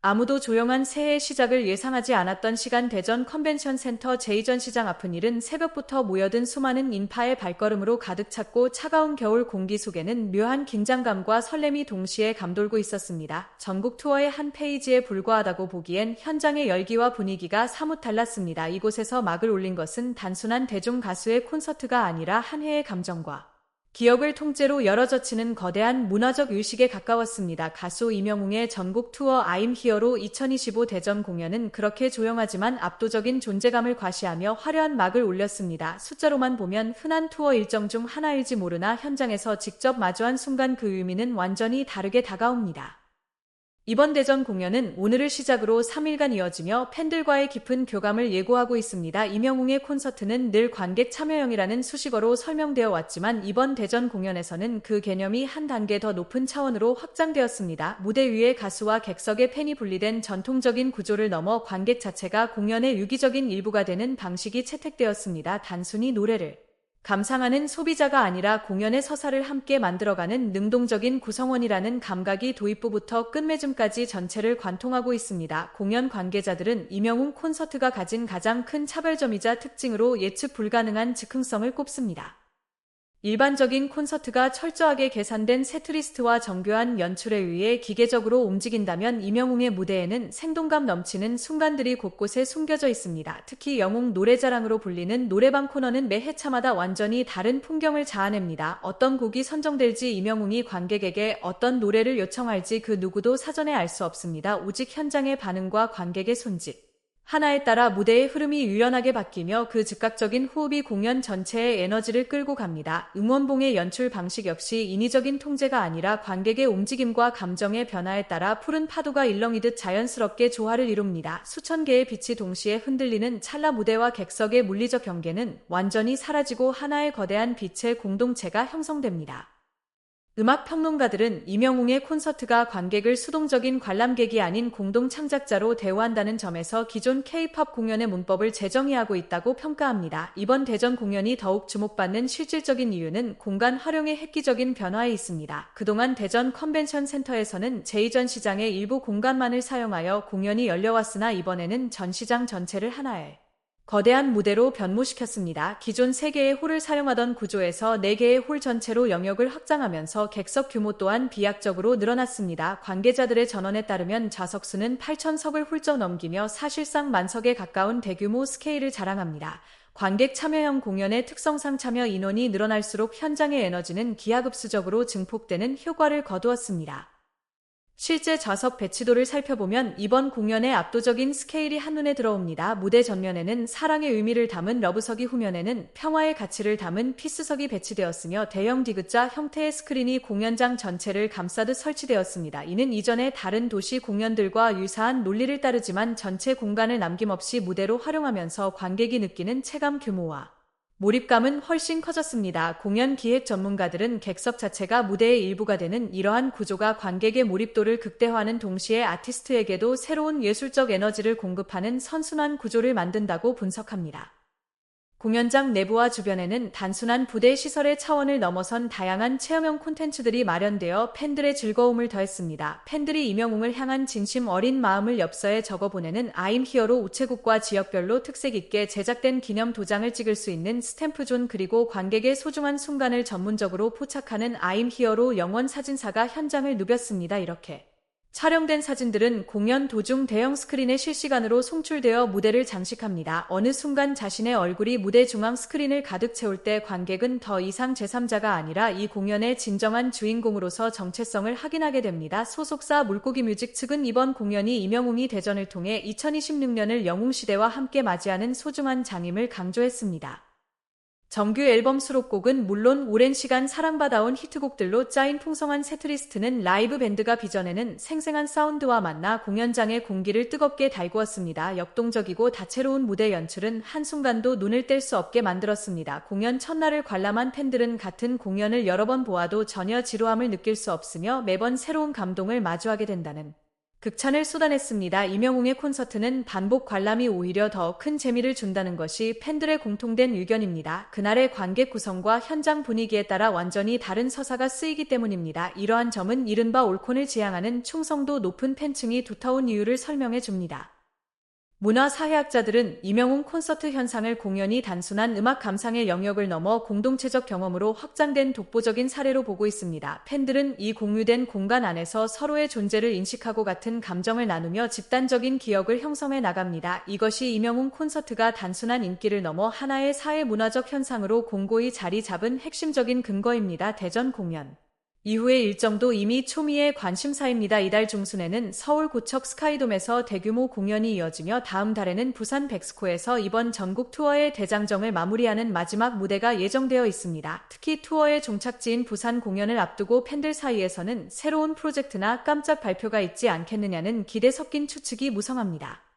아무도 조용한 새해 시작을 예상하지 않았던 시간 대전 컨벤션 센터 제2전 시장 앞은 일은 새벽부터 모여든 수많은 인파의 발걸음으로 가득 찼고 차가운 겨울 공기 속에는 묘한 긴장감과 설렘이 동시에 감돌고 있었습니다. 전국 투어의 한 페이지에 불과하다고 보기엔 현장의 열기와 분위기가 사뭇 달랐습니다. 이곳에서 막을 올린 것은 단순한 대중 가수의 콘서트가 아니라 한 해의 감정과 기억을 통째로 열어젖히는 거대한 문화적 유식에 가까웠습니다. 가수 이명웅의 전국 투어 아임 히어로 2025 대전 공연은 그렇게 조용하지만 압도적인 존재감을 과시하며 화려한 막을 올렸습니다. 숫자로만 보면 흔한 투어 일정 중 하나일지 모르나 현장에서 직접 마주한 순간 그 의미는 완전히 다르게 다가옵니다. 이번 대전 공연은 오늘을 시작으로 3일간 이어지며 팬들과의 깊은 교감을 예고하고 있습니다. 이명웅의 콘서트는 늘 관객 참여형이라는 수식어로 설명되어 왔지만 이번 대전 공연에서는 그 개념이 한 단계 더 높은 차원으로 확장되었습니다. 무대 위에 가수와 객석의 팬이 분리된 전통적인 구조를 넘어 관객 자체가 공연의 유기적인 일부가 되는 방식이 채택되었습니다. 단순히 노래를 감상하는 소비자가 아니라 공연의 서사를 함께 만들어가는 능동적인 구성원이라는 감각이 도입부부터 끝맺음까지 전체를 관통하고 있습니다. 공연 관계자들은 이명웅 콘서트가 가진 가장 큰 차별점이자 특징으로 예측 불가능한 즉흥성을 꼽습니다. 일반적인 콘서트가 철저하게 계산된 세트리스트와 정교한 연출에 의해 기계적으로 움직인다면 이명웅의 무대에는 생동감 넘치는 순간들이 곳곳에 숨겨져 있습니다. 특히 영웅 노래자랑으로 불리는 노래방 코너는 매 회차마다 완전히 다른 풍경을 자아냅니다. 어떤 곡이 선정될지 이명웅이 관객에게 어떤 노래를 요청할지 그 누구도 사전에 알 수 없습니다. 오직 현장의 반응과 관객의 손짓. 하나에 따라 무대의 흐름이 유연하게 바뀌며 그 즉각적인 호흡이 공연 전체의 에너지를 끌고 갑니다. 응원봉의 연출 방식 역시 인위적인 통제가 아니라 관객의 움직임과 감정의 변화에 따라 푸른 파도가 일렁이듯 자연스럽게 조화를 이룹니다. 수천 개의 빛이 동시에 흔들리는 찰나 무대와 객석의 물리적 경계는 완전히 사라지고 하나의 거대한 빛의 공동체가 형성됩니다. 음악 평론가들은 이명웅의 콘서트가 관객을 수동적인 관람객이 아닌 공동 창작자로 대우한다는 점에서 기존 K-팝 공연의 문법을 재정의하고 있다고 평가합니다. 이번 대전 공연이 더욱 주목받는 실질적인 이유는 공간 활용의 획기적인 변화에 있습니다. 그동안 대전 컨벤션 센터에서는 제2전 시장의 일부 공간만을 사용하여 공연이 열려왔으나 이번에는 전 시장 전체를 하나에 거대한 무대로 변모시켰습니다. 기존 3개의 홀을 사용하던 구조에서 4개의 홀 전체로 영역을 확장하면서 객석 규모 또한 비약적으로 늘어났습니다. 관계자들의 전원에 따르면 좌석수는 8천석을 훌쩍 넘기며 사실상 만석에 가까운 대규모 스케일을 자랑합니다. 관객 참여형 공연의 특성상 참여 인원이 늘어날수록 현장의 에너지는 기하급수적으로 증폭되는 효과를 거두었습니다. 실제 좌석 배치도를 살펴보면 이번 공연의 압도적인 스케일이 한눈에 들어옵니다. 무대 전면에는 사랑의 의미를 담은 러브석이 후면에는 평화의 가치를 담은 피스석이 배치되었으며 대형 디귿자 형태의 스크린이 공연장 전체를 감싸듯 설치되었습니다. 이는 이전의 다른 도시 공연들과 유사한 논리를 따르지만 전체 공간을 남김없이 무대로 활용하면서 관객이 느끼는 체감 규모와 몰입감은 훨씬 커졌습니다. 공연 기획 전문가들은 객석 자체가 무대의 일부가 되는 이러한 구조가 관객의 몰입도를 극대화하는 동시에 아티스트에게도 새로운 예술적 에너지를 공급하는 선순환 구조를 만든다고 분석합니다. 공연장 내부와 주변에는 단순한 부대 시설의 차원을 넘어선 다양한 체험형 콘텐츠들이 마련되어 팬들의 즐거움을 더했습니다. 팬들이 이명웅을 향한 진심 어린 마음을 엽서에 적어보내는 아임 히어로 우체국과 지역별로 특색 있게 제작된 기념 도장을 찍을 수 있는 스탬프존 그리고 관객의 소중한 순간을 전문적으로 포착하는 아임 히어로 영원 사진사가 현장을 누볐습니다. 이렇게. 촬영된 사진들은 공연 도중 대형 스크린에 실시간으로 송출되어 무대를 장식합니다. 어느 순간 자신의 얼굴이 무대 중앙 스크린을 가득 채울 때 관객은 더 이상 제3자가 아니라 이 공연의 진정한 주인공으로서 정체성을 확인하게 됩니다. 소속사 물고기 뮤직 측은 이번 공연이 이명웅이 대전을 통해 2026년을 영웅시대와 함께 맞이하는 소중한 장임을 강조했습니다. 정규 앨범 수록곡은 물론 오랜 시간 사랑받아온 히트곡들로 짜인 풍성한 세트리스트는 라이브 밴드가 빚어내는 생생한 사운드와 만나 공연장의 공기를 뜨겁게 달구었습니다. 역동적이고 다채로운 무대 연출은 한순간도 눈을 뗄 수 없게 만들었습니다. 공연 첫날을 관람한 팬들은 같은 공연을 여러 번 보아도 전혀 지루함을 느낄 수 없으며 매번 새로운 감동을 마주하게 된다는 극찬을 쏟아냈습니다. 이명웅의 콘서트는 반복 관람이 오히려 더 큰 재미를 준다는 것이 팬들의 공통된 의견입니다. 그날의 관객 구성과 현장 분위기에 따라 완전히 다른 서사가 쓰이기 때문입니다. 이러한 점은 이른바 올콘을 지향하는 충성도 높은 팬층이 두터운 이유를 설명해 줍니다. 문화사회학자들은 이명웅 콘서트 현상을 공연이 단순한 음악 감상의 영역을 넘어 공동체적 경험으로 확장된 독보적인 사례로 보고 있습니다. 팬들은 이 공유된 공간 안에서 서로의 존재를 인식하고 같은 감정을 나누며 집단적인 기억을 형성해 나갑니다. 이것이 이명웅 콘서트가 단순한 인기를 넘어 하나의 사회 문화적 현상으로 공고히 자리 잡은 핵심적인 근거입니다. 대전 공연 이후의 일정도 이미 초미의 관심사입니다. 이달 중순에는 서울 고척 스카이돔에서 대규모 공연이 이어지며 다음 달에는 부산 백스코에서 이번 전국 투어의 대장정을 마무리하는 마지막 무대가 예정되어 있습니다. 특히 투어의 종착지인 부산 공연을 앞두고 팬들 사이에서는 새로운 프로젝트나 깜짝 발표가 있지 않겠느냐는 기대 섞인 추측이 무성합니다.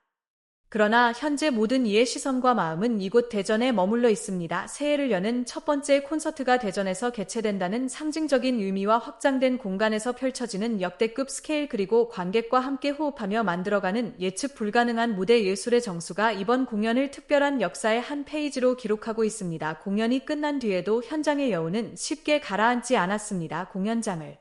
그러나 현재 모든 이의 시선과 마음은 이곳 대전에 머물러 있습니다. 새해를 여는 첫 번째 콘서트가 대전에서 개최된다는 상징적인 의미와 확장된 공간에서 펼쳐지는 역대급 스케일 그리고 관객과 함께 호흡하며 만들어가는 예측 불가능한 무대 예술의 정수가 이번 공연을 특별한 역사의 한 페이지로 기록하고 있습니다. 공연이 끝난 뒤에도 현장의 여운은 쉽게 가라앉지 않았습니다. 공연장을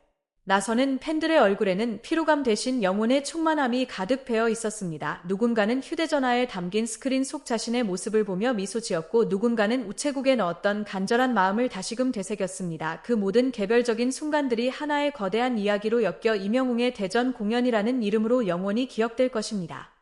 나서는 팬들의 얼굴에는 피로감 대신 영혼의 충만함이 가득 배어 있었습니다. 누군가는 휴대전화에 담긴 스크린 속 자신의 모습을 보며 미소 지었고 누군가는 우체국에 넣었던 간절한 마음을 다시금 되새겼습니다. 그 모든 개별적인 순간들이 하나의 거대한 이야기로 엮여 이명웅의 대전 공연이라는 이름으로 영원히 기억될 것입니다.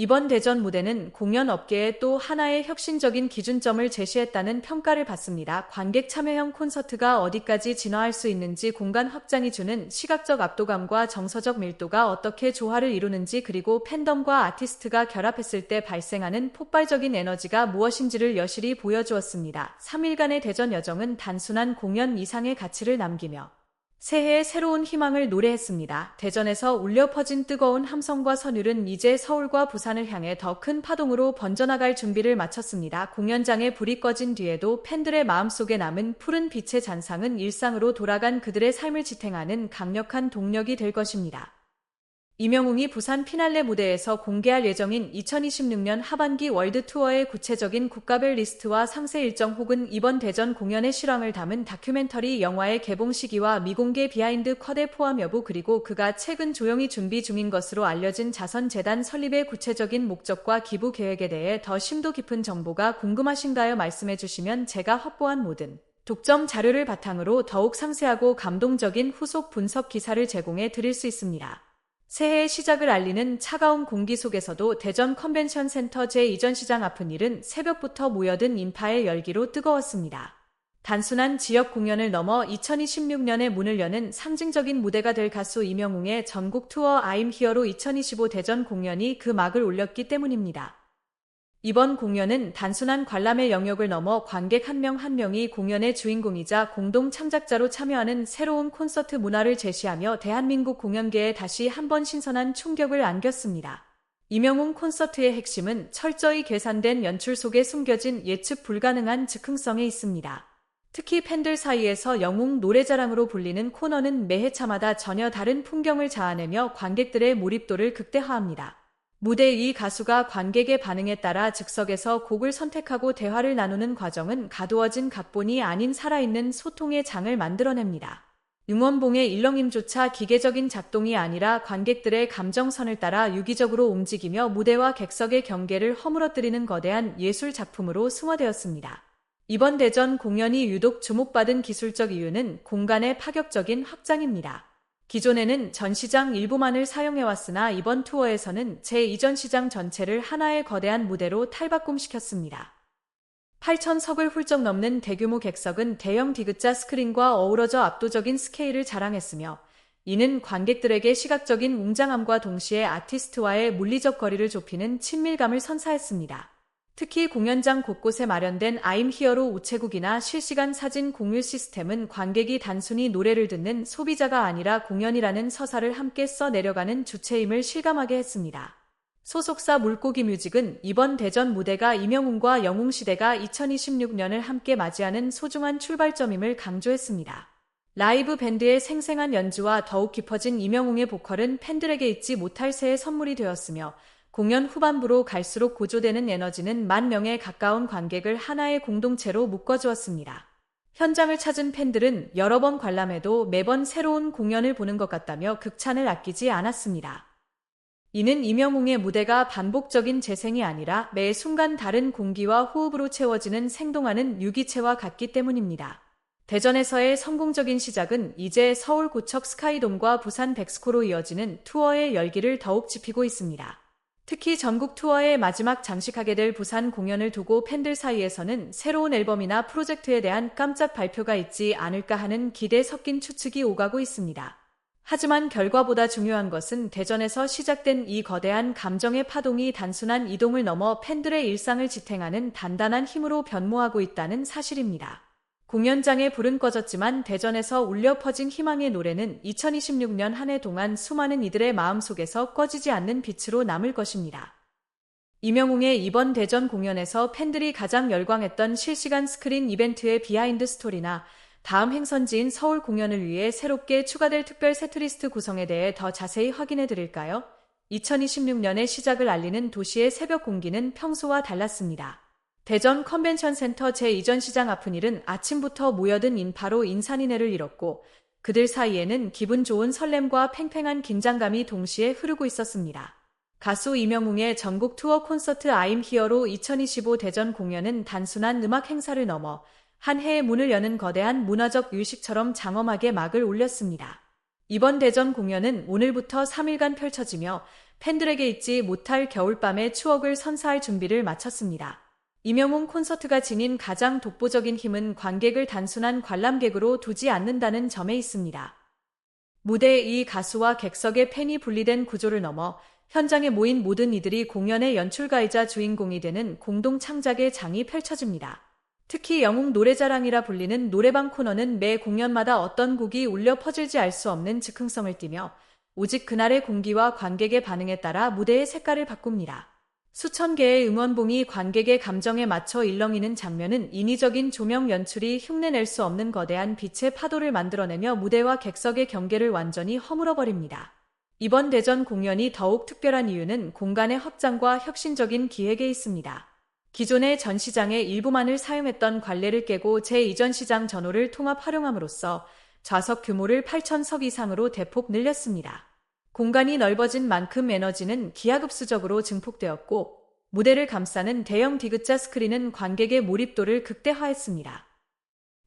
이번 대전 무대는 공연 업계에 또 하나의 혁신적인 기준점을 제시했다는 평가를 받습니다. 관객 참여형 콘서트가 어디까지 진화할 수 있는지 공간 확장이 주는 시각적 압도감과 정서적 밀도가 어떻게 조화를 이루는지 그리고 팬덤과 아티스트가 결합했을 때 발생하는 폭발적인 에너지가 무엇인지를 여실히 보여주었습니다. 3일간의 대전 여정은 단순한 공연 이상의 가치를 남기며 새해의 새로운 희망을 노래했습니다. 대전에서 울려 퍼진 뜨거운 함성과 선율은 이제 서울과 부산을 향해 더 큰 파동으로 번져나갈 준비를 마쳤습니다. 공연장에 불이 꺼진 뒤에도 팬들의 마음속에 남은 푸른 빛의 잔상은 일상으로 돌아간 그들의 삶을 지탱하는 강력한 동력이 될 것입니다. 이명웅이 부산 피날레 무대에서 공개할 예정인 2026년 하반기 월드 투어의 구체적인 국가별 리스트와 상세 일정 혹은 이번 대전 공연의 실황을 담은 다큐멘터리 영화의 개봉 시기와 미공개 비하인드 컷의 포함 여부 그리고 그가 최근 조용히 준비 중인 것으로 알려진 자선재단 설립의 구체적인 목적과 기부 계획에 대해 더 심도 깊은 정보가 궁금하신가요? 말씀해 주시면 제가 확보한 모든 독점 자료를 바탕으로 더욱 상세하고 감동적인 후속 분석 기사를 제공해 드릴 수 있습니다. 새해 시작을 알리는 차가운 공기 속에서도 대전 컨벤션 센터 제2전 시장 앞은 일은 새벽부터 모여든 인파의 열기로 뜨거웠습니다. 단순한 지역 공연을 넘어 2026년에 문을 여는 상징적인 무대가 될 가수 이명웅의 전국 투어 아임 히어로 2025 대전 공연이 그 막을 올렸기 때문입니다. 이번 공연은 단순한 관람의 영역을 넘어 관객 한 명한 한 명이 공연의 주인공이자 공동 창작자로 참여하는 새로운 콘서트 문화를 제시하며 대한민국 공연계에 다시 한번 신선한 충격을 안겼습니다. 이명웅 콘서트의 핵심은 철저히 계산된 연출 속에 숨겨진 예측 불가능한 즉흥성에 있습니다. 특히 팬들 사이에서 영웅 노래자랑으로 불리는 코너는 매해차마다 전혀 다른 풍경을 자아내며 관객들의 몰입도를 극대화합니다. 무대 위 가수가 관객의 반응에 따라 즉석에서 곡을 선택하고 대화를 나누는 과정은 가두어진 각본이 아닌 살아있는 소통의 장을 만들어냅니다. 응원봉의 일렁임조차 기계적인 작동이 아니라 관객들의 감정선을 따라 유기적으로 움직이며 무대와 객석의 경계를 허물어뜨리는 거대한 예술 작품으로 승화되었습니다. 이번 대전 공연이 유독 주목받은 기술적 이유는 공간의 파격적인 확장입니다. 기존에는 전시장 일부만을 사용해왔으나 이번 투어에서는 제2전 시장 전체를 하나의 거대한 무대로 탈바꿈시켰습니다. 8천석을 훌쩍 넘는 대규모 객석은 대형 디귿자 스크린과 어우러져 압도적인 스케일을 자랑했으며 이는 관객들에게 시각적인 웅장함과 동시에 아티스트와의 물리적 거리를 좁히는 친밀감을 선사했습니다. 특히 공연장 곳곳에 마련된 아임 히어로 우체국이나 실시간 사진 공유 시스템은 관객이 단순히 노래를 듣는 소비자가 아니라 공연이라는 서사를 함께 써 내려가는 주체임을 실감하게 했습니다. 소속사 물고기 뮤직은 이번 대전 무대가 이명웅과 영웅시대가 2026년을 함께 맞이하는 소중한 출발점임을 강조했습니다. 라이브 밴드의 생생한 연주와 더욱 깊어진 이명웅의 보컬은 팬들에게 잊지 못할 새의 선물이 되었으며 공연 후반부로 갈수록 고조되는 에너지는 만 명에 가까운 관객을 하나의 공동체로 묶어주었습니다. 현장을 찾은 팬들은 여러 번 관람해도 매번 새로운 공연을 보는 것 같다며 극찬을 아끼지 않았습니다. 이는 이명웅의 무대가 반복적인 재생이 아니라 매 순간 다른 공기와 호흡으로 채워지는 생동하는 유기체와 같기 때문입니다. 대전에서의 성공적인 시작은 이제 서울 고척 스카이돔과 부산 백스코로 이어지는 투어의 열기를 더욱 지피고 있습니다. 특히 전국 투어의 마지막 장식하게 될 부산 공연을 두고 팬들 사이에서는 새로운 앨범이나 프로젝트에 대한 깜짝 발표가 있지 않을까 하는 기대 섞인 추측이 오가고 있습니다. 하지만 결과보다 중요한 것은 대전에서 시작된 이 거대한 감정의 파동이 단순한 이동을 넘어 팬들의 일상을 지탱하는 단단한 힘으로 변모하고 있다는 사실입니다. 공연장에 불은 꺼졌지만 대전에서 울려 퍼진 희망의 노래는 2026년 한 해 동안 수많은 이들의 마음속에서 꺼지지 않는 빛으로 남을 것입니다. 이명웅의 이번 대전 공연에서 팬들이 가장 열광했던 실시간 스크린 이벤트의 비하인드 스토리나 다음 행선지인 서울 공연을 위해 새롭게 추가될 특별 세트리스트 구성에 대해 더 자세히 확인해 드릴까요? 2026년의 시작을 알리는 도시의 새벽 공기는 평소와 달랐습니다. 대전 컨벤션 센터 제2전 시장 앞은 일은 아침부터 모여든 인파로 인산인해를 잃었고 그들 사이에는 기분 좋은 설렘과 팽팽한 긴장감이 동시에 흐르고 있었습니다. 가수 이명웅의 전국 투어 콘서트 아임 히어로 2025 대전 공연은 단순한 음악 행사를 넘어 한 해의 문을 여는 거대한 문화적 유식처럼 장엄하게 막을 올렸습니다. 이번 대전 공연은 오늘부터 3일간 펼쳐지며 팬들에게 잊지 못할 겨울밤의 추억을 선사할 준비를 마쳤습니다. 이명웅 콘서트가 지닌 가장 독보적인 힘은 관객을 단순한 관람객으로 두지 않는다는 점에 있습니다. 무대에 이 가수와 객석의 팬이 분리된 구조를 넘어 현장에 모인 모든 이들이 공연의 연출가이자 주인공이 되는 공동 창작의 장이 펼쳐집니다. 특히 영웅 노래자랑이라 불리는 노래방 코너는 매 공연마다 어떤 곡이 울려 퍼질지 알 수 없는 즉흥성을 띠며 오직 그날의 공기와 관객의 반응에 따라 무대의 색깔을 바꿉니다. 수천 개의 응원봉이 관객의 감정에 맞춰 일렁이는 장면은 인위적인 조명 연출이 흉내낼 수 없는 거대한 빛의 파도를 만들어내며 무대와 객석의 경계를 완전히 허물어버립니다. 이번 대전 공연이 더욱 특별한 이유는 공간의 확장과 혁신적인 기획에 있습니다. 기존의 전시장의 일부만을 사용했던 관례를 깨고 제2전 시장 전호를 통합 활용함으로써 좌석 규모를 8천석 이상으로 대폭 늘렸습니다. 공간이 넓어진 만큼 에너지는 기하급수적으로 증폭되었고 무대를 감싸는 대형 디귿자 스크린은 관객의 몰입도를 극대화했습니다.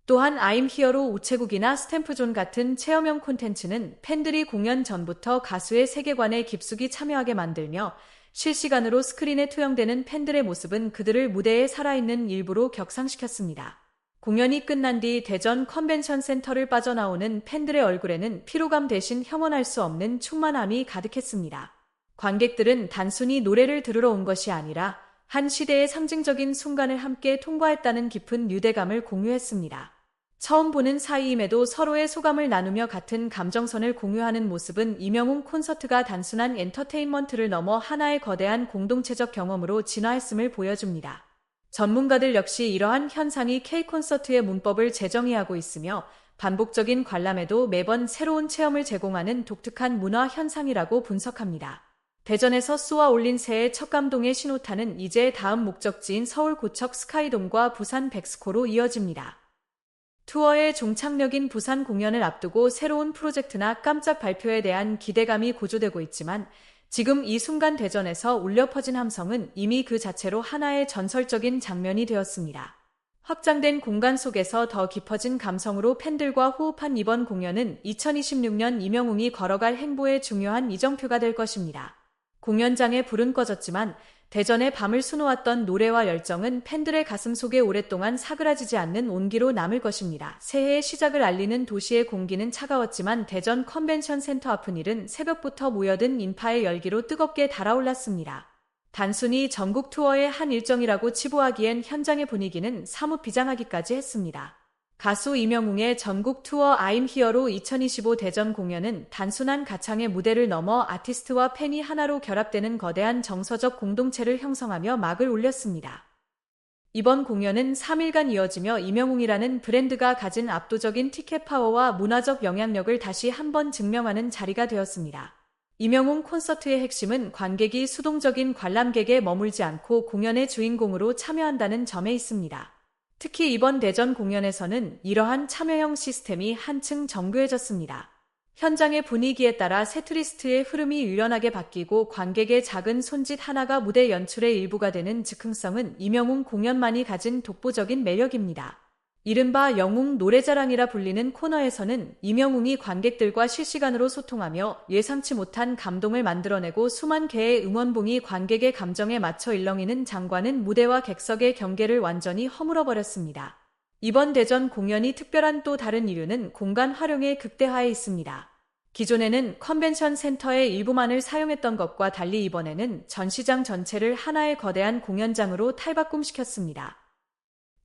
또한 아임 히어로 우체국이나 스탬프존 같은 체험형 콘텐츠는 팬들이 공연 전부터 가수의 세계관에 깊숙이 참여하게 만들며 실시간으로 스크린에 투영되는 팬들의 모습은 그들을 무대에 살아있는 일부로 격상시켰습니다. 공연이 끝난 뒤 대전 컨벤션 센터를 빠져나오는 팬들의 얼굴에는 피로감 대신 형언할 수 없는 충만함이 가득했습니다. 관객들은 단순히 노래를 들으러 온 것이 아니라 한 시대의 상징적인 순간을 함께 통과했다는 깊은 유대감을 공유했습니다. 처음 보는 사이임에도 서로의 소감을 나누며 같은 감정선을 공유하는 모습은 이명웅 콘서트가 단순한 엔터테인먼트를 넘어 하나의 거대한 공동체적 경험으로 진화했음을 보여줍니다. 전문가들 역시 이러한 현상이 K콘서트의 문법을 재정의하고 있으며 반복적인 관람에도 매번 새로운 체험을 제공하는 독특한 문화 현상이라고 분석합니다. 대전에서 쏘아 올린 새해 첫 감동의 신호탄은 이제 다음 목적지인 서울 고척 스카이돔과 부산 백스코로 이어집니다. 투어의 종착역인 부산 공연을 앞두고 새로운 프로젝트나 깜짝 발표에 대한 기대감이 고조되고 있지만 지금 이 순간 대전에서 울려 퍼진 함성은 이미 그 자체로 하나의 전설적인 장면이 되었습니다. 확장된 공간 속에서 더 깊어진 감성으로 팬들과 호흡한 이번 공연은 2026년 이명웅이 걸어갈 행보의 중요한 이정표가 될 것입니다. 공연장에 불은 꺼졌지만 대전의 밤을 수놓았던 노래와 열정은 팬들의 가슴 속에 오랫동안 사그라지지 않는 온기로 남을 것입니다. 새해의 시작을 알리는 도시의 공기는 차가웠지만 대전 컨벤션 센터 앞은 일은 새벽부터 모여든 인파의 열기로 뜨겁게 달아올랐습니다. 단순히 전국 투어의 한 일정이라고 치부하기엔 현장의 분위기는 사뭇 비장하기까지 했습니다. 가수 이명웅의 전국 투어 아임 히어로 2025 대전 공연은 단순한 가창의 무대를 넘어 아티스트와 팬이 하나로 결합되는 거대한 정서적 공동체를 형성하며 막을 올렸습니다. 이번 공연은 3일간 이어지며 이명웅이라는 브랜드가 가진 압도적인 티켓 파워와 문화적 영향력을 다시 한번 증명하는 자리가 되었습니다. 이명웅 콘서트의 핵심은 관객이 수동적인 관람객에 머물지 않고 공연의 주인공으로 참여한다는 점에 있습니다. 특히 이번 대전 공연에서는 이러한 참여형 시스템이 한층 정교해졌습니다. 현장의 분위기에 따라 세트리스트의 흐름이 유연하게 바뀌고 관객의 작은 손짓 하나가 무대 연출의 일부가 되는 즉흥성은 이명웅 공연만이 가진 독보적인 매력입니다. 이른바 영웅 노래자랑이라 불리는 코너에서는 이명웅이 관객들과 실시간으로 소통하며 예상치 못한 감동을 만들어내고 수만 개의 응원봉이 관객의 감정에 맞춰 일렁이는 장관은 무대와 객석의 경계를 완전히 허물어버렸습니다. 이번 대전 공연이 특별한 또 다른 이유는 공간 활용의 극대화에 있습니다. 기존에는 컨벤션 센터의 일부만을 사용했던 것과 달리 이번에는 전시장 전체를 하나의 거대한 공연장으로 탈바꿈시켰습니다.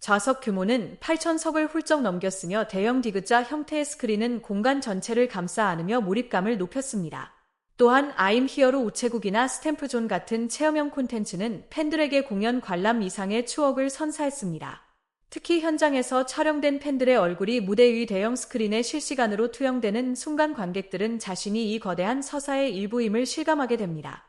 좌석 규모는 8,000석을 훌쩍 넘겼으며 대형 디귿자 형태의 스크린은 공간 전체를 감싸 안으며 몰입감을 높였습니다. 또한 아임 히어로 우체국이나 스탬프존 같은 체험형 콘텐츠는 팬들에게 공연 관람 이상의 추억을 선사했습니다. 특히 현장에서 촬영된 팬들의 얼굴이 무대 위 대형 스크린에 실시간으로 투영되는 순간 관객들은 자신이 이 거대한 서사의 일부임을 실감하게 됩니다.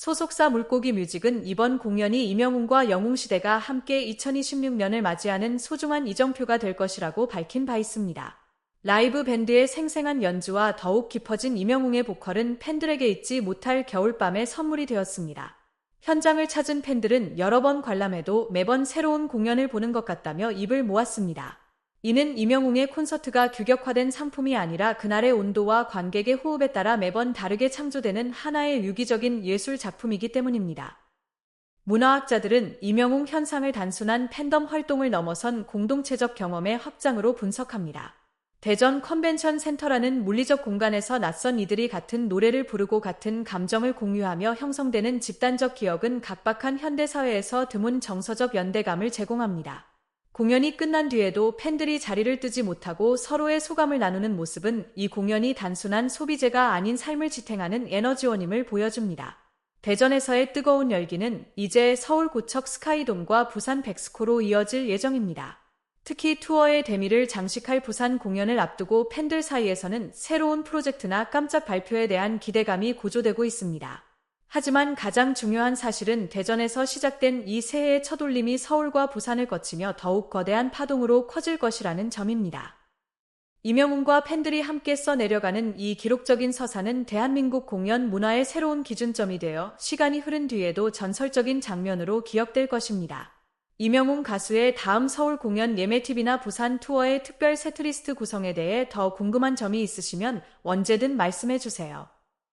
소속사 물고기 뮤직은 이번 공연이 이명웅과 영웅시대가 함께 2026년을 맞이하는 소중한 이정표가 될 것이라고 밝힌 바 있습니다. 라이브 밴드의 생생한 연주와 더욱 깊어진 이명웅의 보컬은 팬들에게 잊지 못할 겨울밤의 선물이 되었습니다. 현장을 찾은 팬들은 여러 번 관람해도 매번 새로운 공연을 보는 것 같다며 입을 모았습니다. 이는 이명웅의 콘서트가 규격화된 상품이 아니라 그날의 온도와 관객의 호흡에 따라 매번 다르게 창조되는 하나의 유기적인 예술 작품이기 때문입니다. 문화학자들은 이명웅 현상을 단순한 팬덤 활동을 넘어선 공동체적 경험의 확장으로 분석합니다. 대전 컨벤션 센터라는 물리적 공간에서 낯선 이들이 같은 노래를 부르고 같은 감정을 공유하며 형성되는 집단적 기억은 각박한 현대사회에서 드문 정서적 연대감을 제공합니다. 공연이 끝난 뒤에도 팬들이 자리를 뜨지 못하고 서로의 소감을 나누는 모습은 이 공연이 단순한 소비재가 아닌 삶을 지탱하는 에너지원임을 보여줍니다. 대전에서의 뜨거운 열기는 이제 서울 고척 스카이돔과 부산 백스코로 이어질 예정입니다. 특히 투어의 대미를 장식할 부산 공연을 앞두고 팬들 사이에서는 새로운 프로젝트나 깜짝 발표에 대한 기대감이 고조되고 있습니다. 하지만 가장 중요한 사실은 대전에서 시작된 이 새해의 첫 올림이 서울과 부산을 거치며 더욱 거대한 파동으로 커질 것이라는 점입니다. 이명웅과 팬들이 함께 써내려가는 이 기록적인 서사는 대한민국 공연 문화의 새로운 기준점이 되어 시간이 흐른 뒤에도 전설적인 장면으로 기억될 것입니다. 이명웅 가수의 다음 서울 공연 예매팁이나 부산 투어의 특별 세트리스트 구성에 대해 더 궁금한 점이 있으시면 언제든 말씀해 주세요.